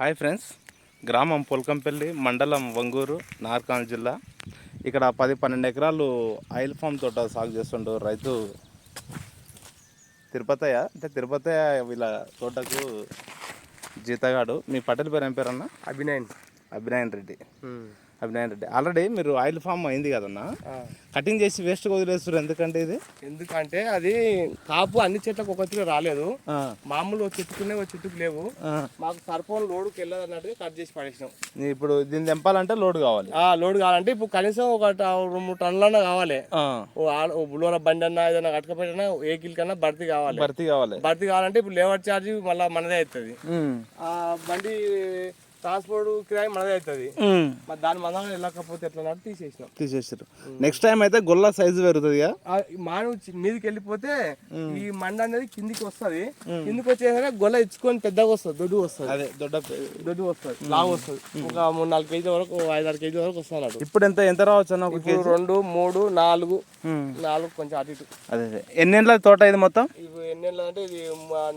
Hi friends. గ్రామం పొలకంపల్లి మండలం వంగూరు నార్కాన్ జిల్లా. ఇక్కడ పది పన్నెండు ఎకరాలు ఆయిల్ ఫామ్ తోట సాగు చేస్తుండు రైతు. తిరుపతయ్య అంటే తిరుపతయ్య వీళ్ళ తోటకు జీతగాడు. మీ పటేల్ పేరు ఏం పేరు అన్న? అభినయన్. అభినయన్ రెడ్డి. అభినయన్ రెడ్డి ఆల్రెడీ మీరు ఆయిల్ ఫామ్ అయింది కదన్నా? కటింగ్ చేసి వేస్ట్ వదిలేస్తారు ఎందుకంటే ఇది? ఎందుకంటే అది కాపు అన్ని చెట్లకు ఒక తీరు రాలేదు. మామూలు ఒక చెట్టుకునే ఒక చెట్టుకు లేవు. మాకు సర్పం లోడుకి వెళ్ళదు అన్నట్టుగా కట్ చేసి పడేసినాం. ఇప్పుడు దీన్ని తెంపాలంటే లోడ్ కావాలి. ఆ లోడ్ కావాలంటే ఇప్పుడు కనీసం ఒక రెండు మూడు టన్నులన్నా కావాలి. బులోన బండి అన్నా ఏదైనా కట్టకపోయినా వెహికల్ కన్నా భర్తీ కావాలి. భర్తీ కావాలి. భర్తీ కావాలంటే ఇప్పుడు లేబర్ ఛార్జ్ మళ్ళీ మనదే అవుతుంది. బండి ట్రాన్స్పోర్ట్ కిరాయి మనదే అవుతుంది. మరి దాని మందం వెళ్ళకపోతే ఎట్లా తీసేసినాం. తీసేసారు నెక్స్ట్ టైం అయితే గొల్ల సైజు పెరుగుతుంది చి- మీదకి వెళ్ళిపోతే ఈ మండ అనేది కిందికి వస్తది. కిందికి వచ్చేసరికి గొల్ల ఇచ్చుకొని పెద్దగా వస్తుంది దొడ్డు వస్తుంది. అదే దొడ్డ దొడ్డు వస్తుంది లావు వస్తుంది. ఒక మూడు నాలుగు కేజీల వరకు ఐదు ఆరు కేజీల వరకు వస్తున్నాడు ఇప్పుడు ఎంత ఎంత రావచ్చు అన్న ఒక ఇప్పుడు రెండు మూడు నాలుగు. నాలుగు కొంచెం అటు ఇటు. అదే అదే. ఎన్నేళ్ళ తోట ఇది మొత్తం? ఇప్పుడు ఎన్ని నెలలు అంటే ఇది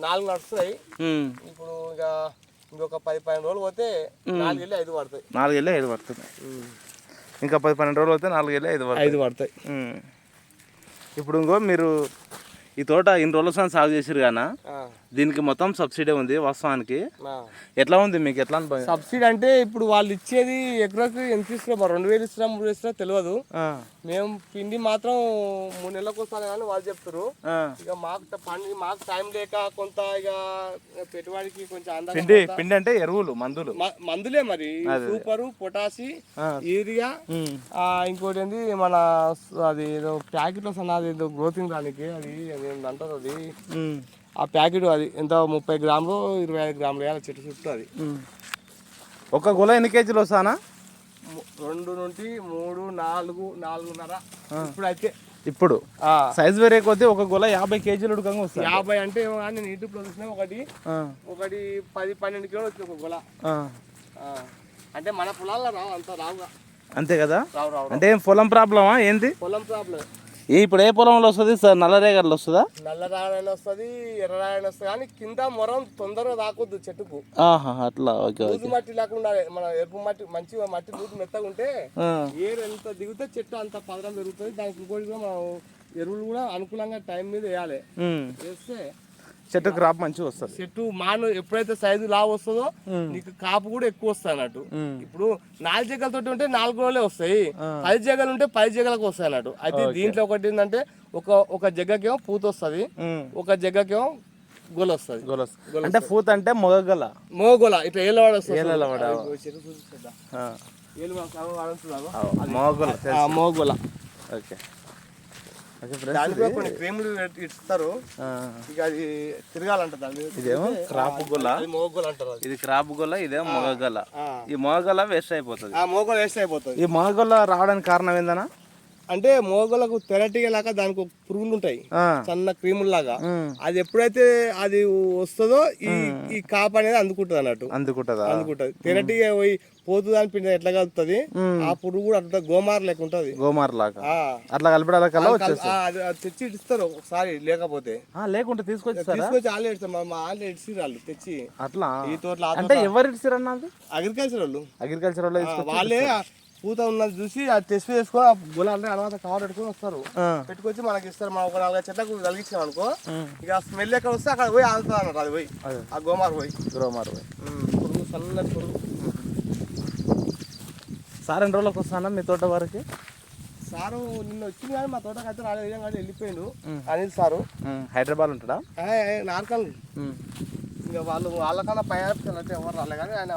నాలుగు నడుస్తున్నాయి ఉమ్. ఇప్పుడు ఇక ఇంకొక పది పదిహేను రోజులు పోతే నాలుగు వెళ్ళి ఐదు పడతాయి. నాలుగేళ్ళే ఐదు పడుతుంది ఇంకా పది పన్నెండు రోజులు అయితే నాలుగేళ్ళే ఐదు పడుతుంది ఐదు పడతాయి. ఇప్పుడు ఇంకో మీరు ఈ తోట ఇన్ని రోజుల సాగు చేసిరు గానా? ఆ, దీనికి మొత్తం సబ్సిడీ ఉంది వాస్తవానికి. ఎట్లా ఉంది మీకు ఎట్లా సబ్సిడీ అంటే ఇప్పుడు వాళ్ళు ఇచ్చేది ఎకరాకి ఎంత ఇస్తున్నారు? మరి రెండు వేలు ఇస్తున్నా మూడు ఇస్తున్నా తెలియదు మేము పిండి మాత్రం మూడు నెలలకు వస్తాను కానీ వాళ్ళు చెప్తారు. ఇక మాకు పని మాకు టైం లేక కొంత ఇక పెట్టుబడికి కొంచెం పిండి పిండి అంటే ఎరువులు మందులు. మందులే మరి. సూపరు పొటాసి. యూరియా ఇంకోటి ఏంది మన అది ఏదో ప్యాకెట్ వస్తుంది అది ఏదో గ్రోతింగ్ దానికి అది ఏంది అంటారు అది. ఆ ప్యాకెట్ అది ఎంత? ముప్పై గ్రాములు ఇరవై ఐదు గ్రాములు వేయాలి చెట్టు చుట్టూ అది. ఒక గుల ఎన్ని కేజీలు వస్తానా? రెండు నుండి మూడు నాలుగు నాలుగున్నర. ఇప్పుడు? ఆ, సైజ్ వేరే కొద్దీ ఒక గుల యాభై కేజీలు ఉడకంగా వస్తుంది యాభై అంటే నేను యూట్యూబ్లో చూసిన ఒకటి ఒకటి పది పన్నెండు కిలోలు వచ్చింది ఒక గుల. అంటే మన పొలాల్లో రావు అంత రావుగా. అంతే కదా? రావు రావు అంటే పొలం ప్రాబ్లమా? ఏంది? పొలం ప్రాబ్లం ఇప్పుడు ఏ పొలంలో వస్తుంది? సార్ నల్లరేగర్లు వస్తుందా? నల్ల రాయన వస్తుంది ఎర్ర రాయన వస్తుంది కానీ కింద మొరం తొందరగా రాకొద్దు చెట్టుకు. ఆహా అట్లా ఓకే ఓకే. మట్టి లేకుండా. మన ఎరుపు మట్టి మంచి మట్టి లూజు మెత్తగా ఉంటే ఏరు ఎంత దిగితే చెట్టు అంత పదరం పెరుగుతుంది. దానికి ఇంకోటి కూడా మనం ఎరువులు కూడా అనుకూలంగా టైం మీద వేయాలి. వేస్తే చెట్టు క్రాప్ మంచిగా వస్తుంది. చెట్టు మాను ఎప్పుడైతే సైజు లావు వస్తుందో నీకు కాపు కూడా ఎక్కువ వస్తాయి అన్నట్టు. ఇప్పుడు నాలుగు జగలతో ఉంటే నాలుగు రోజులే వస్తాయి. పది జగలు ఉంటే పది జగలకు వస్తాయి అన్నట్టు. అయితే దీంట్లో ఒకటి ఏంటంటే ఒక ఒక జగ్గకేమో పూత వస్తుంది. ఒక జగ్గకేమో గొల వస్తుంది. గొల వస్తుంది. అంటే పూత అంటే మొగగల మోగొల ఇట్లా ఏలవాడ ఏలవాడ. మొగగల మోగొల ఓకే. కొన్ని క్రీములు ఇస్తారు. ఇక అది తిరగాలంట. ఇదేమో క్రాప్ గొల అది మోగొల అంటారు ఇది క్రాప్ గొల ఇదేమో మొగగల ఆ. ఈ మొగగల వేస్ట్ అయిపోతుంది. ఆ మోగొల వేస్ట్ అయిపోతుంది. ఈ మొగగల రావడానికి కారణం ఏందన్నా? అంటే మోగొలకు తెరటిగా లాగా దానికి ఒక పురుగులు ఉంటాయి సన్న క్రీములు లాగా. అది ఎప్పుడైతే అది వస్తుందో ఈ ఈ కాపు అనేది అందుకుంటది? అన్నట్టు అందుకుంటుందా. అందుకుంటది తెరటిగా పోయి పోతుంది అని పిండి ఎట్లా కలుగుతుంది ఆ పురుగు కూడా అట్లా గోమార్ లెక్క ఉంటది గోమార్ లాగా. అట్లా కలిపడాల తెచ్చి ఇస్తారు ఒకసారి లేకపోతే. లేకుంటే తీసుకొచ్చేస్తారా తీసుకొచ్చి ఆళ్ళు ఇస్తారు మా- ఆళ్ళు ఇచ్చి వాళ్ళు తెచ్చి. అట్లా? ఈ తోటలో అంటే ఎవరు ఇచ్చారన్న అది? అగ్రికల్చర్ వాళ్ళు. అగ్రికల్చర్ వాళ్ళు వాళ్ళే పూత ఉన్నది చూసి అది టెస్ట్ చేసుకొని ఆ గులాలు తర్వాత కవర్ పెట్టుకొని వస్తారు. పెట్టుకొచ్చి మనకి ఇస్తారు. మనం ఒక నాలుగైదు చెట్లకు కలిగించాం అనుకో ఇక స్మెల్ ఎక్కడ వస్తే అక్కడ పోయి ఆగుతుంది అన్నట్టు అది పోయి. ఆ గోమార్ పోయి. గ్రోమార్ పురుగు సన్నటి పురుగు. సార్ ఎన్ని రోజులకు వస్తానా మీ తోట వారికి? సారు నిన్న వచ్చింది కానీ మా తోటకి అయితే రాలేదు. కానీ వెళ్ళిపోయిండు. అనిల్ సారు. హైదరాబాద్ ఉంటాడా? నార్కల్. ఇంకా వాళ్ళు వాళ్ళకన్నా పై ఎవరు రాలే కానీ ఆయన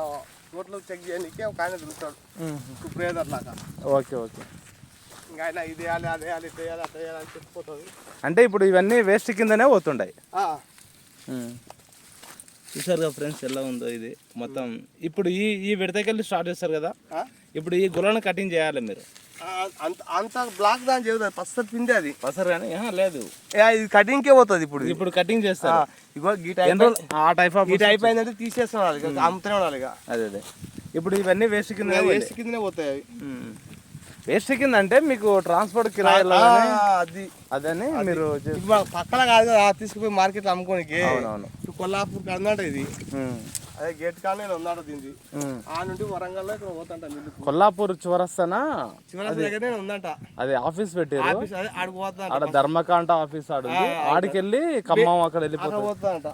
తోటలో చెక్ చేయడానికి ఒక ఆయన తిరుగుతాడు. ఉమ్. సుప్రియదర్ లాగా. Okay okay. ఇంకా ఆయన ఇది వేయాలి అదే వేయాలి ఇది వేయాలి అదే వేయాలి అని చెప్పిపోతుంది అంటే ఇప్పుడు ఇవన్నీ వేస్ట్ కిందనే పోతుంటాయి. ఆ, చూసారుగా ఫ్రెండ్స్ ఎలా ఉందో ఇది. మొత్తం ఇప్పుడు ఈ ఈ విడతకెళ్ళి స్టార్ట్ చేస్తారు కదా? ఇప్పుడు ఈ గులను కటింగ్ చేయాలి మీరు. అంత అంత బ్లాక్ దాని చెబుతుంది పచ్చడి పిండి అది. వస్తారు కానీ లేదు. ఇది కటింగ్కే పోతుంది ఇప్పుడు. ఇది. ఇప్పుడు కటింగ్ ఆ, చేస్తారు ఇగో ఎన్ని టైప్ ఆ టైప్ ఆఫ్ ఈ టైప్ అయిందంటే తీసేస్తాం ఇక అమ్ముతూనే ఉండాలి ఇక. అదే అదే. ఇప్పుడు ఇవన్నీ వేస్ట్ కింద వేస్ట్ కిందనే పోతాయి అవి. వేస్ట్ కింద అంటే మీకు ట్రాన్స్పోర్ట్ కానీ అది. అదని మీరు పక్కన కాదు కదా తీసుకుపోయి మార్కెట్లో అమ్ముకోనికి అవునవును. కొల్లాపూర్ అన్నమాట ఇది. అదే గేట్ కానీ నేను ఉన్నాడు దీనికి ఆ నుండి వరంగల్లో ఇక్కడ పోతాంట కొల్లాపూర్ చివరస్తానా? చివరి దగ్గర ఉందంట. అది ఆఫీస్ పెట్టారు ఆడ ధర్మకాంట ఆఫీస్ ఆడు ఆడికెళ్ళి ఖమ్మం అక్కడ వెళ్ళిపోతుంది అక్కడ పోతాంట.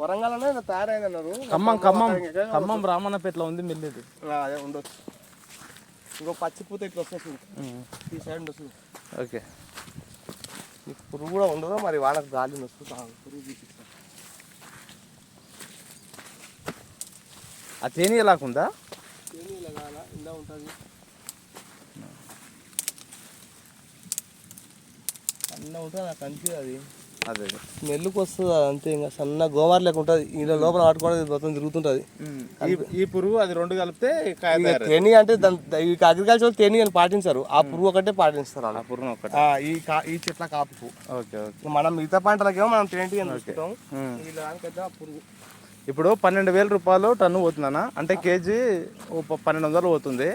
వరంగల్ అనే తయారైంది అన్నారు ఖమ్మం. ఖమ్మం ఖమ్మం రామన్నపేటలో ఉంది మిల్లిది. అదే ఉండొచ్చు. ఇంకో పచ్చి పూత ఇట్లా వస్తుంది. ఈ సైడ్ వస్తుంది ఓకే. పురుగు కూడా ఉండదు మరి? వాళ్ళకి గాలి వస్తుంది పురుగు ఆ తేనె ఎలాగుందా ఇలా కాల ఇందా ఉంటుంది. సన్న ఉంటుంది నాకు అది. అదే. స్మెల్కి వస్తుంది అది అంతే ఇంకా సన్న గోమార్ లెక్క ఉంటుంది. ఇలా లోపల పట్టుకోవడం మొత్తం తిరుగుతుంటుంది. ఈ ఈ పురుగు అది రెండు కలిపితే తేని అంటే దాని అగ్రికల్చర్ తేని అని పాటించారు. ఆ పురుగు ఒకటే పాటిస్తారు ఆ పురుగు ఒకటి. ఈ ఈ చెట్ల కాపుకు ఓకే ఓకే. మనం మిగతా పంటలకేమో మనం తేంటి అని. వీళ్ళ దానికైతే ఆ పురుగు. ఇప్పుడు పన్నెండు వేల రూపాయలు టన్ను పోతుందన్న అంటే కేజీ పన్నెండు వందలు పోతుంది.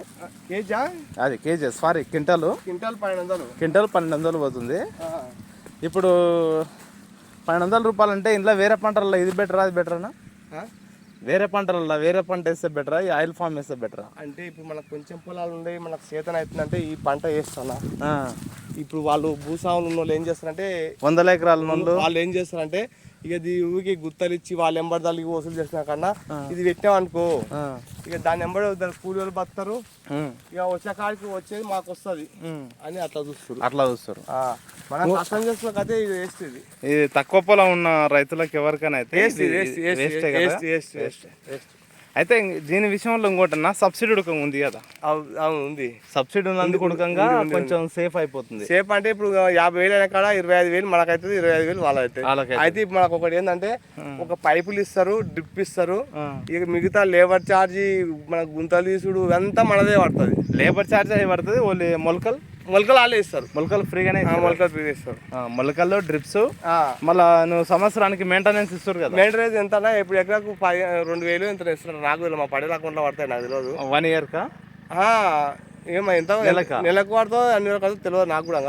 కేజా? అది కేజీ సారీ క్వింటాలు. క్వింటాల్ పన్నెండు వందలు. క్వింటాల్ పన్నెండు వందలు పోతుంది. ఇప్పుడు పన్నెండు వందల రూపాయలు అంటే ఇంట్లో వేరే పంటలలో ఇది బెటరా అది బెటరానా? వేరే పంటలలో వేరే పంట వేస్తే బెటరా ఈ ఆయిల్ ఫామ్ వేస్తే బెటరా? అంటే ఇప్పుడు మనకు కొంచెం పొలాలు ఉన్నాయి మనకు చేతన అవుతుందంటే ఈ పంట వేస్తానా? ఇప్పుడు వాళ్ళు భూస్వాములు ఉన్న వాళ్ళు ఏం చేస్తారంటే వందల ఎకరాల నుండి వాళ్ళు ఏం చేస్తారంటే ఇక ఇది ఊరికి ఇచ్చి వాళ్ళ ఎంబడిదాలకి వసూలు చేసిన కన్నా ఇది పెట్టాం అనుకో ఇక దాని ఎంబడి కూలి వాళ్ళు బతారు ఇక వచ్చే కాడికి వచ్చేది మాకు వస్తుంది. అని అట్లా చూస్తారు అట్లా చూస్తారు మనం కష్టం చేస్తున్న కదే ఇది వేస్ట్ ఇది. ఇది తక్కువ పొలం ఉన్న రైతులకు ఎవరికైనా అయితే waste waste waste waste. Waste. అయితే దీని విషయంలో ఇంకోటన్నా సబ్సిడీ ఉడకం ఉంది కదా. అవు- అవును ఉంది. సబ్సిడీ ఉన్నందుకు ఉడకంగా కొంచెం సేఫ్ అయిపోతుంది. సేఫ్ అంటే ఇప్పుడు యాభై వేలు అయిన కాడ ఇరవై ఐదు వేలు మనకైతే ఇరవై ఐదు వేలు వాళ్ళైతే. అయితే ఇప్పుడు మనకు ఒకటి ఏంటంటే ఒక పైపులు ఇస్తారు డ్రిప్ ఇస్తారు. ఇక మిగతా లేబర్ ఛార్జీ మన గుంతలు తీసుడు ఇదంతా మనదే పడుతుంది. లేబర్ ఛార్జ్ అయి పడుతుంది ఓన్లీ మొలకలు? మొలకలు వాళ్ళే ఇస్తారు. మొలకలు ఫ్రీగానే మొలకలు ఫ్రీ ఇస్తారు. మొలకల్లో డ్రిప్స్ మళ్ళా నువ్వు సంవత్సరానికి మెయింటెనెన్స్ ఇస్తారు కదా. మెయింటెనెన్స్ ఎంత ఇప్పుడు ఎకరాకు పది రెండు వేలు ఎంత ఇస్తారు నాకు తెలియదు. మా పడేల అకౌంట్లో పడతాయి నాకు తెలియదు. వన్ ఇయర్ కా? ఆ, ఏమో ఎంత నెలకా? పడుతుందో అన్ని పడుతుందో తెలియదు నాకు కూడా.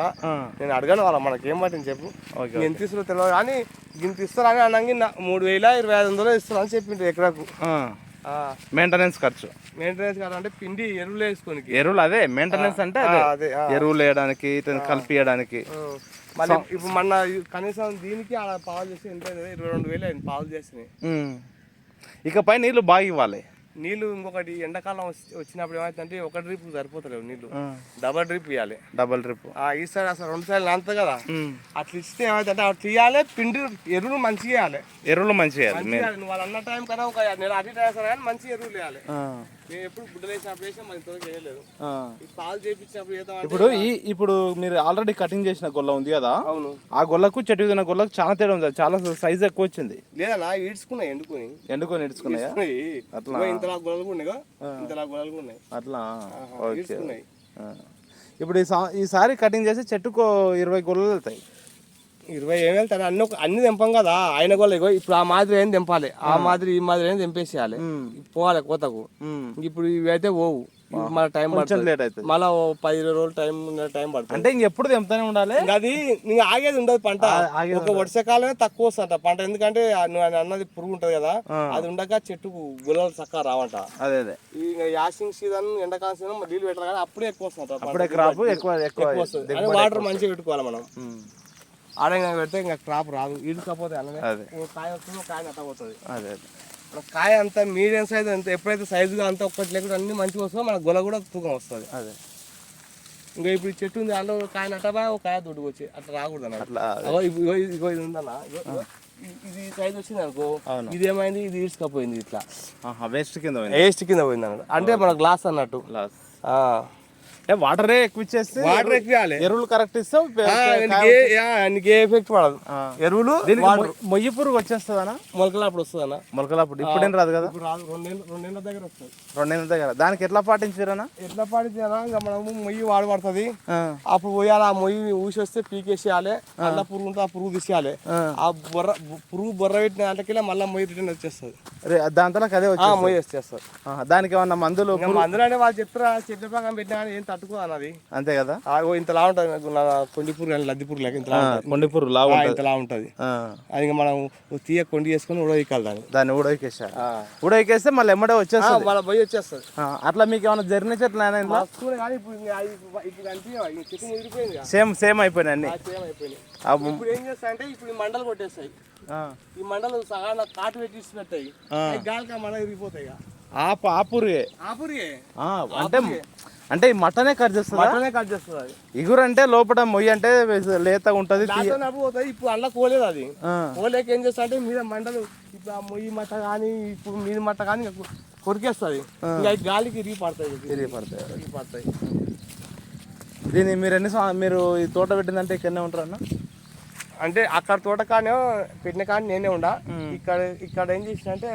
నేను అడగాను వాళ్ళ మనకి ఏం పట్టింది చెప్పు. ఎంత ఇస్తారో తెలియదు. కానీ ఇంత ఇస్తారని అనగా మూడు వేల ఇరవై ఐదు వందలు ఇస్తారు అని చెప్పిండ్రు ఎకరాకు. మెయింటెనెన్స్ ఖర్చు మెయింటెనెన్స్ కాదంటే పిండి ఎరువులు వేసుకోనికి ఎరువులు అదే మెయింటెనెన్స్ అంటే అదే. ఎరువులు వేయడానికి కలిపియడానికి. మళ్ళీ ఇప్పుడు మన కనీసం దీనికి పాలు చేసి ఎంత? ఇరవై రెండు వేలు అయింది పాలు చేసినాయి ఉమ్. ఇకపై నీళ్ళు బాగా ఇవ్వాలి నీళ్ళు ఇంకొకటి ఎండాకాలం వచ్చి- వచ్చినప్పుడు ఏమైందంటే ఒక డ్రిప్ సరిపోతలేవు నీళ్ళు. డబల్ డ్రిప్ ఇవ్వాలి డబల్ ట్రిప్ ఆ ఈ సైడ్ అసలు రెండు సైడ్లు అంత కదా. అట్లా ఇస్తే ఏమైందంటే అవి తీయాలి పిండి ఎరువులు మంచిగా వేయాలి ఎరువులు మంచిగా వేయాలి వాళ్ళు అన్న టైం కన్నా ఒక నెల అటు వేస్తారు కానీ మంచి ఎరువులు వేయాలి. మేము ఎప్పుడు గుడ్డలు వేసినప్పుడు వేసినా మరి ఇంతవరకు వేయలేదు ఆ. ఈ పాలు చేయించినప్పుడు ఏదో అంటే ఇప్పుడు ఈ ఇప్పుడు మీరు ఆల్రెడీ కటింగ్ చేసిన గొల్ల ఉంది కదా? అవును. ఆ గొల్లకు చెట్టు విదిన గొల్లకు చాలా తేడా ఉంది. చాలా సైజ్ ఎక్కువ వచ్చింది. లేదన్నా ఈడ్చుకున్నాయి ఎండుకొని. ఎండుకొని ఇడుచుకున్నాయా అట్లా. ఇంతలా గొడవలు కూడా ఉన్నాయి ఇంతలా గొడవలు కూడా ఉన్నాయి. అట్లా. ఆహా, ఓకే. ఈడ్చుకున్నాయి. ఆ. ఇప్పుడు ఈ సా- ఈసారి కటింగ్ చేసి చెట్టుకు ఇరవై గొల్లలు వెళ్తాయి. ఇరవై ఏం వెళ్తారు అన్ని అన్ని తెంపం కదా. ఆయన కూడా ఇగో ఇప్పుడు ఆ మాదిరి ఏం తెంపాలి? ఆ మాదిరి ఈ మాదిరి ఏం తెంపేసేయాలి? పోవాలి కోతకు. ఇప్పుడు ఇవి అయితే పోవు మన టైం పడుతుంది. మళ్ళీ పది ఇరవై రోజులు టైం టైం పడుతుంది. అంటే ఇంకెప్పుడు తెంపుతానే ఉండాలి? అది ఇంకా ఆగేది ఉండదు పంట. ఒక వర్షాకాలమే తక్కువ వస్తుంట పంట. ఎందుకంటే ఆ నువ్వు ఆయన అన్నది పురుగు ఉంటది కదా. అది ఉండక చెట్టుకు గులాలు చక్కగా రావంట. అదే అదే. ఇంకా యాసింగ్ సీజన్ ఎండాకాలం సీజన్ నీళ్ళు పెట్టాలి కానీ అప్పుడే ఎక్కువ వస్తుంట అప్పుడే క్రాప్ ఎక్కువ ఎక్కువ వస్తుంది. వాటర్ మంచిగా పెట్టుకోవాలి మనం. ఉమ్. ఆడ ఇంకా పెడితే ఇంకా క్రాప్ రాదు. ఈడుకపోతే అలానే కాయ వస్తుందో కాయ నట్టపోతుంది అదే అదే. కాయ అంతా మీడియం సైజ్ అంత ఎప్పుడైతే సైజుగా అంతా ఒక్కటి లేకుండా అన్ని మంచిగా వస్తుందో మన గొల కూడా తూకం వస్తుంది. అదే. ఇంకా ఇప్పుడు చెట్టు ఉంది అందులో కాయ నట్టబా ఒక కాయ అట్లా రాకూడదు అన్నమాట. అట్లా ఇగో ఇగో ఇది- ఉందన్న ఇది- సైజ్ వచ్చింది అనుకో. ఇది ఏమైంది? ఇది ఈడ్చుకపోయింది ఇట్లా. వేస్ట్ కింద పోయింది? వేస్ట్ కింద పోయింది అన్నమాట. అంటే మన గ్లాస్ అన్నట్టు. లాస్ ఆ. ఏ వాటరే ఎక్కువ ఇచ్చేస్తే వాటర్ ఎక్కియాలి ఎరువులు కరెక్ట్ ఇస్తావు ఏ- ఎఫెక్ట్ పడదు. ఎరువులు మొయ్యి పురుగు వచ్చేస్తుందనా? మొలకలు అప్పుడు వస్తుంది అన్న మొలకలప్పుడు ఇప్పుడేం రాదు కదా? రాదు. రెండేళ్ళ రెండేళ్ళ దగ్గర వస్తుంది. రెండేళ్ళ దగ్గర. దానికి ఎట్లా పాటించారనా ఎట్లా పడితే ఇంకా మనము మొయ్యి వాడు పడుతుంది. అప్పుడు పోయాలి ఆ మొయ్యి ఊసి వస్తే పీకేసేయాలి మళ్ళీ పురుగు ఉంటే ఆ పురుగు తీసేయాలి. ఆ. బొర్ర పురుగు బొర్ర పెట్టిన దాంట్లోకి మళ్ళీ మొయ్యి రిటర్న్ వచ్చేస్తుంది. దాంతో అదే వచ్చి మొయ్యి వచ్చేస్తుంది. దానికి ఏమన్నా మందులు మందులు అంటే వాళ్ళు చెప్తారా చెట్ల ప్రకారం పెట్టినా ఏం అన్నది అంతే కదా? ఆగో ఇంతలా ఉంటుంది నాకు నా కొండిపూర్ కానీ లద్దిపూర్ లేక ఉంటుంది. కొండిపూరు ఆ, ఉంటుంది. ఇంతలా ఉంటుంది. అది మనం తీయ కొండి చేసుకొని ఉడవికాలి దాన్ని. దాన్ని ఊడెక్కేసా ఊడెక్కేస్తే మళ్ళీ ఎమ్మడే వచ్చేస్తుంది. మన పోయి వచ్చేస్తుంది. ఆ, అట్లా మీకు ఏమైనా జర్నీ చెట్లు. సేమ్ సేమ్ అయిపోయినాయి అన్ని. ఇప్పుడు ఏం చేస్తా అంటే ఇప్పుడు మండలు కొట్టేస్తాయి. ఈ మండలు సగాన కాటు పెట్టి అవి గాలికి మండలు విరిగిపోతాయి. ఆపు ఆపురుగే. ఆపురిగే? అంటే అంటే ఈ మటనే కట్ చేస్తుందా? మటనే కట్ చేస్తుంది అది? ఇగురు అంటే లోపల మొయ్యి అంటే లేతగా ఉంటుంది దాంతో నవ్వు పోతాయి ఇప్పుడు అల్ల కోలేదు అది. ఆ, కోలేక ఏం చేస్తా అంటే మీద మంటలు ఇప్పుడు ఆ మొయ్యి మట్ట కానీ ఇప్పుడు మీద మట్ట కానీ కొరికేస్తుంది. ఇంకా అవి గాలికి ఇరిగి పడతాయి ఇక. తిరిగి పడతాయి ఇరిగి పడతాయి దీన్ని మీరు ఎన్ని మీరు ఈ తోట పెట్టిందంటే ఇక్కడనే ఉంటారు అన్న? అంటే అక్కడ తోట కానీ పెట్టిన కానీ నేనే ఉండా. ఇక్కడ ఇక్కడ ఏం చేసిన అంటే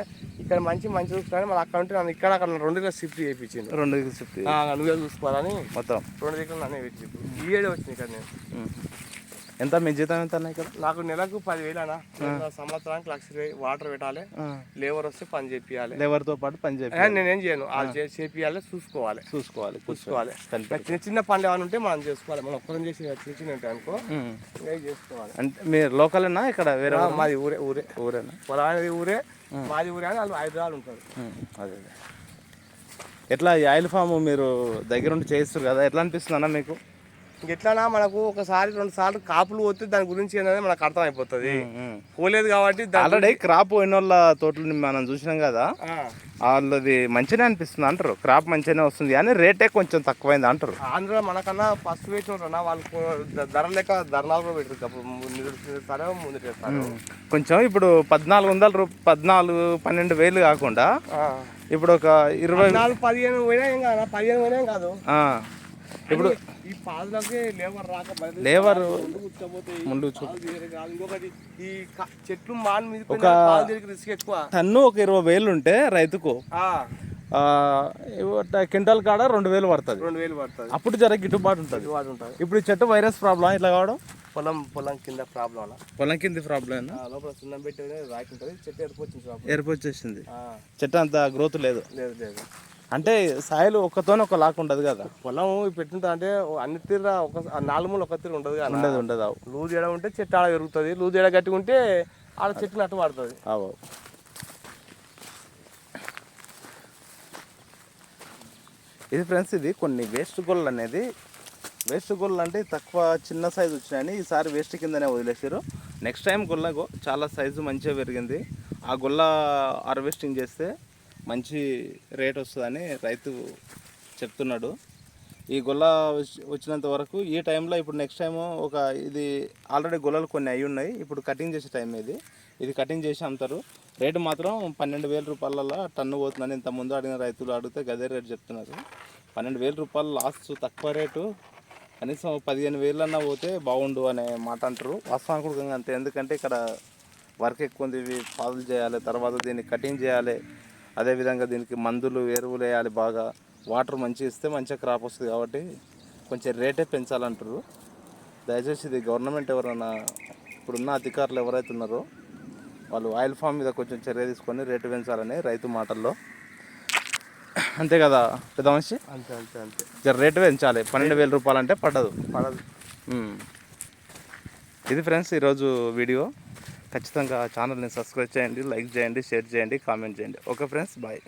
ఇక్కడ మంచి మంచి చూసుకొని మళ్ళీ అక్కడ ఉంటే నన్ను ఇక్కడ అక్కడ రెండు దగ్గర షిఫ్ట్ చేయించింది రెండు షిఫ్ట్ నువ్వే చూసుకోవాలని మొత్తం. రెండు దగ్గర నన్నే పెట్టింది ఈ ఏడే వచ్చింది ఇక్కడ నేను. ఎంత మీ జీతం ఎంత అన్న ఇక్కడ? నాకు నెలకు పదివేలు అన్న. సంవత్సరానికి లక్ష వాటర్ పెట్టాలి. లేబర్ వస్తే పని చేపియాలి. లేబర్తో పాటు పని ఏ, నేనేం చేయను. చే- చేపియాలి చూసుకోవాలి. చూసుకోవాలి చూసుకోవాలి. చిన్న చిన్న పనులు ఏమైనా ఉంటే మనం చేసుకోవాలి. మనం ఒక్కరం చేసి చిన్న చిన్న ఉంటాయి అనుకో. చేసుకోవాలి? అంటే మీరు లోకలేనా ఇక్కడ? వేరే మాది ఊరే ఊరే. ఊరేనా? పొలానికి ఊరే మాది ఊరే అని వాళ్ళు హైదరాబాద్ ఉంటారు. అదే ఎట్లా ఈ ఆయిల్ ఫామ్ మీరు దగ్గరుండి చేయిస్తారు కదా? ఎట్లా అనిపిస్తుంది అన్న మీకు? ఇంకెట్లానా మనకు ఒకసారి రెండు సార్లు కాపులు పోతే దాని గురించి ఏంటనేది మనకు అర్థం అయిపోతుంది. పోలేదు కాబట్టి ఆల్రెడీ క్రాప్ పోయిన వాళ్ళ తోటలు మనం చూసినాం కదా. వాళ్ళది మంచిగానే అనిపిస్తుంది అంటారు. క్రాప్ మంచిగానే వస్తుంది కానీ రేటే కొంచెం తక్కువైంది అంటారు. ఆంధ్ర మనకన్నా ఫస్ట్ పెట్టిన వాళ్ళు ధర లెక్క ధర్నాలు కూడా పెట్టారు ముందు కొంచెం ఇప్పుడు పద్నాలుగు వందల రూ పద్నాలుగు పన్నెండు వేలు కాకుండా ఇప్పుడు ఒక ఇరవై నాలుగు పదిహేను పోయినా ఏం కాదు పదిహేను పోయినా ఏం కాదు. ఇప్పుడు ఈ పాదులకి లేబర్ రాక బయట లేబర్ ముందు. ఇంకొకటి ఈ చెట్లు మాన్ మీద తీయడానికి రిస్క్ ఎక్కువ. టన్ను ఒక ఇరవై వేలు ఉంటే రైతుకు క్వింటాల్ కాడ రెండు వేలు పడుతుంది. రెండు వేలు పడుతుంది. అప్పుడు జర గిట్టుబాటు ఉంటుంది. ఉంటుంది. ఇప్పుడు ఈ చెట్టు వైరస్ ప్రాబ్లం ఇట్లా కావడం? పొలం పొలం కింద ప్రాబ్లం పొలం కింది ప్రాబ్లం లోపల సున్నం పెట్టి రాకి ఉంటుంది చెట్టు ఎరుపు వచ్చేసింది. ఆ, చెట్టు అంత గ్రోత్ లేదు. లేదు లేదు. అంటే సాయిల్ ఒక్కతోనే ఒక లాక్ ఉండదు కదా. పొలం పెట్టింటా అంటే అన్ని తీర ఒక నాలుగు మూలు ఒక తీరు ఉండదు కదా. ఉండదు ఉండదు అవు లూజ్ ఎడ ఉంటే చెట్టు ఆడ పెరుగుతుంది లూజ్ ఎడ గట్టిగా ఉంటే ఆడ చెట్టు నట్టు పడుతుంది అవు ఇది ఫ్రెండ్స్ ఇది కొన్ని వేస్ట్ గొల్లు అనేది. వేస్ట్ గొల్లు అంటే తక్కువ చిన్న సైజు వచ్చినాయని ఈసారి వేస్ట్ కిందనే వదిలేసారు నెక్స్ట్ టైం గొల్లకు చాలా సైజు మంచిగా పెరిగింది. ఆ గొల్ల హార్వెస్టింగ్ చేస్తే మంచి రేట్ వస్తుందని రైతు చెప్తున్నాడు. ఈ గొల్ల వచ్చి- వచ్చినంత వరకు ఈ టైంలో ఇప్పుడు నెక్స్ట్ టైం ఒక ఇది ఆల్రెడీ గొల్లలు కొన్ని అయి ఉన్నాయి. ఇప్పుడు కటింగ్ చేసే టైం ఇది. ఇది కటింగ్ చేసి అమ్ముతారు. రేటు మాత్రం పన్నెండు వేల రూపాయలలో టన్ను పోతుందని ఇంత ముందు అడిగిన రైతులు అడిగితే గదే రేటు చెప్తున్నారు. పన్నెండు వేల రూపాయలు లాస్ట్ తక్కువ రేటు. కనీసం పదిహేను వేలన్నా పోతే బాగుండు అనే మాట అంటారు. వాస్తవానికి అంతే. ఎందుకంటే ఇక్కడ వర్క్ ఎక్కువ ఉంది. ఇవి పాదులు చేయాలి తర్వాత దీన్ని కటింగ్ చేయాలి. అదేవిధంగా దీనికి మందులు ఎరువులు వేయాలి బాగా. వాటర్ మంచిగా ఇస్తే మంచిగా క్రాప్ వస్తుంది కాబట్టి కొంచెం రేటే పెంచాలంటారు. దయచేసి ఇది గవర్నమెంట్ ఎవరైనా ఇప్పుడున్న అధికారులు ఎవరైతే ఉన్నారో వాళ్ళు ఆయిల్ ఫామ్ మీద కొంచెం చర్య తీసుకొని రేటు పెంచాలని రైతు మాటల్లో. అంతే కదా పెద్ద మనిషి? అంతే అంతే అంతే. జర రేటు పెంచాలి. పన్నెండు వేల రూపాయలు అంటే పడదు. పడదు. ఇది ఫ్రెండ్స్ ఈరోజు వీడియో. ఖచ్చితంగా ఛానల్ని సబ్స్క్రైబ్ చేయండి లైక్ చేయండి షేర్ చేయండి కామెంట్ చేయండి. Okay friends bye.